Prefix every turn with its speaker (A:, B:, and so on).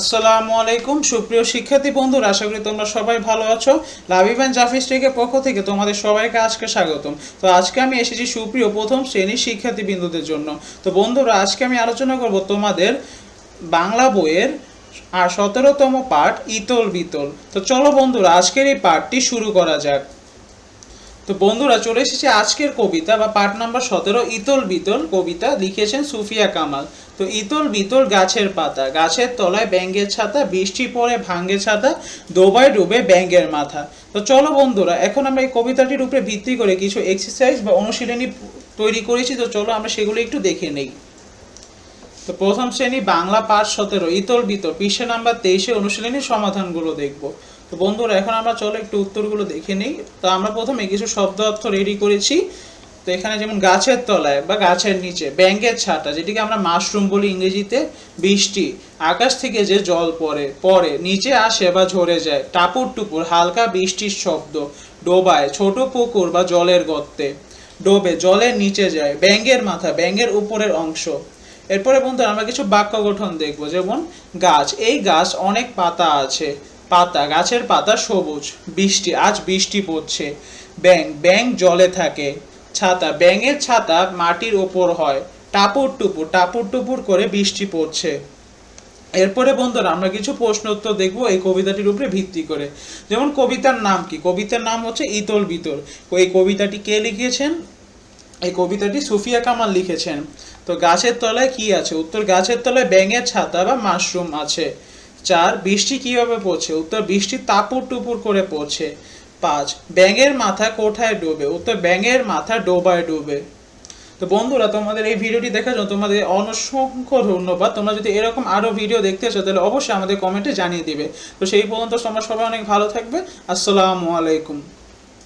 A: আসসালামু আলাইকুম। সুপ্রিয় শিক্ষার্থী বন্ধুরা, আশা করি তোমরা সবাই ভালো আছো। লাভিবান জাফিস টেকের পক্ষ থেকে তোমাদের সবাইকে আজকে স্বাগতম। তো আজকে আমি এসেছি সুপ্রিয় প্রথম শ্রেণির শিক্ষার্থী বিন্দুদের জন্য। তো বন্ধুরা, আজকে আমি আলোচনা করব তোমাদের বাংলা বইয়ের আর সতেরোতম পাঠ ইতল বিতল তো চলো বন্ধুরা, আজকের এই পাঠটি শুরু করা যাক। তো বন্ধুরা চলে এসেছে আজকের কবিতা বা পাঠ নাম্বার সতেরো, ইতল বিতল কবিতা লিখেছেন সুফিয়া কামাল। তো ইতল বিতল গাছের পাতা, গাছের তলায় ব্যাঙ্গের ছাতা, বৃষ্টি পড়ে ভাঙ্গে ছাতা, ডোবায় ডুবে ব্যাঙ্গের মাথা। তো চলো বন্ধুরা, এখন আমরা এই কবিতাটির উপরে ভিত্তি করে কিছু এক্সারসাইজ বা অনুশীলনী তৈরি করেছি, তো চলো আমরা সেগুলো একটু দেখে নেই। তো প্রথম শ্রেণি বাংলা পাঠ সতেরো, ইতল বিতল, পৃষ্ঠা নাম্বার তেইশে অনুশীলনীর সমাধানগুলো দেখব। তো বন্ধুরা, এখন আমরা চলো একটু উত্তরগুলো দেখে নিই। তো আমরা প্রথমে কিছু শব্দ অর্থ রেডি করেছি। তো এখানে যেমন গাছের তলায় বা গাছের নিচে ব্যাঙ্গের ছাটা, যেটিকে আমরা মাশরুম বলি ইংরেজিতে, বৃষ্টি, আকাশ থেকে যে জল পড়ে পড়ে, নিচে আসে বা ঝরে যায়, টাপুর টুপুর, হালকা বৃষ্টির শব্দ, ডোবায়, ছোট পুকুর বা জলের গর্তে, ডোবে, জলের নিচে যায় ব্যাঙ্গের মাথা ব্যাঙ্গের উপরের অংশ। এরপরে বন্ধু আমরা কিছু বাক্য গঠন দেখব। যেমন, গাছ, এই গাছ অনেক পাতা আছে। পাতা, গাছের পাতা সবুজ, বৃষ্টি, আজ বৃষ্টি পড়ছে। ব্যাং ব্যাং জলে থাকে। ছাতা, ব্যাঙের ছাতা মাটির ওপর হয়। টাপুর টুপুর টাপুর টুপুর করে বৃষ্টি পড়ছে। এরপরে বন্ধুরা আমরা কিছু প্রশ্ন উত্তর দেখব এই কবিতাটির উপরে ভিত্তি করে। যেমন, কবিতার নাম কি? কবিতার নাম হচ্ছে ইতল বিতল। এই কবিতাটি কে লিখেছেন? এই কবিতাটি সুফিয়া কামাল লিখেছেন। তো গাছের তলায় কি আছে? উত্তর, গাছের তলায় ব্যাঙের ছাতা বা মাশরুম আছে। চার, বৃষ্টি কীভাবে পড়ছে? উত্তর বৃষ্টি তাপুর টুপুর করে পড়ছে। পাঁচ, ব্যাঙের মাথা কোথায় ডুবে? উত্তর, ব্যাঙের মাথা ডোবায় ডুবে। তো বন্ধুরা, তোমাদের এই ভিডিওটি দেখার জন্য তোমাদের অসংখ্য ধন্যবাদ। তোমরা যদি এরকম আরও ভিডিও দেখতে চাও, তাহলে অবশ্যই আমাদের কমেন্টে জানিয়ে দিবে। তো সেই পর্যন্ত তোমরা সবাই অনেক ভালো থাকবে। আসসালামু আলাইকুম।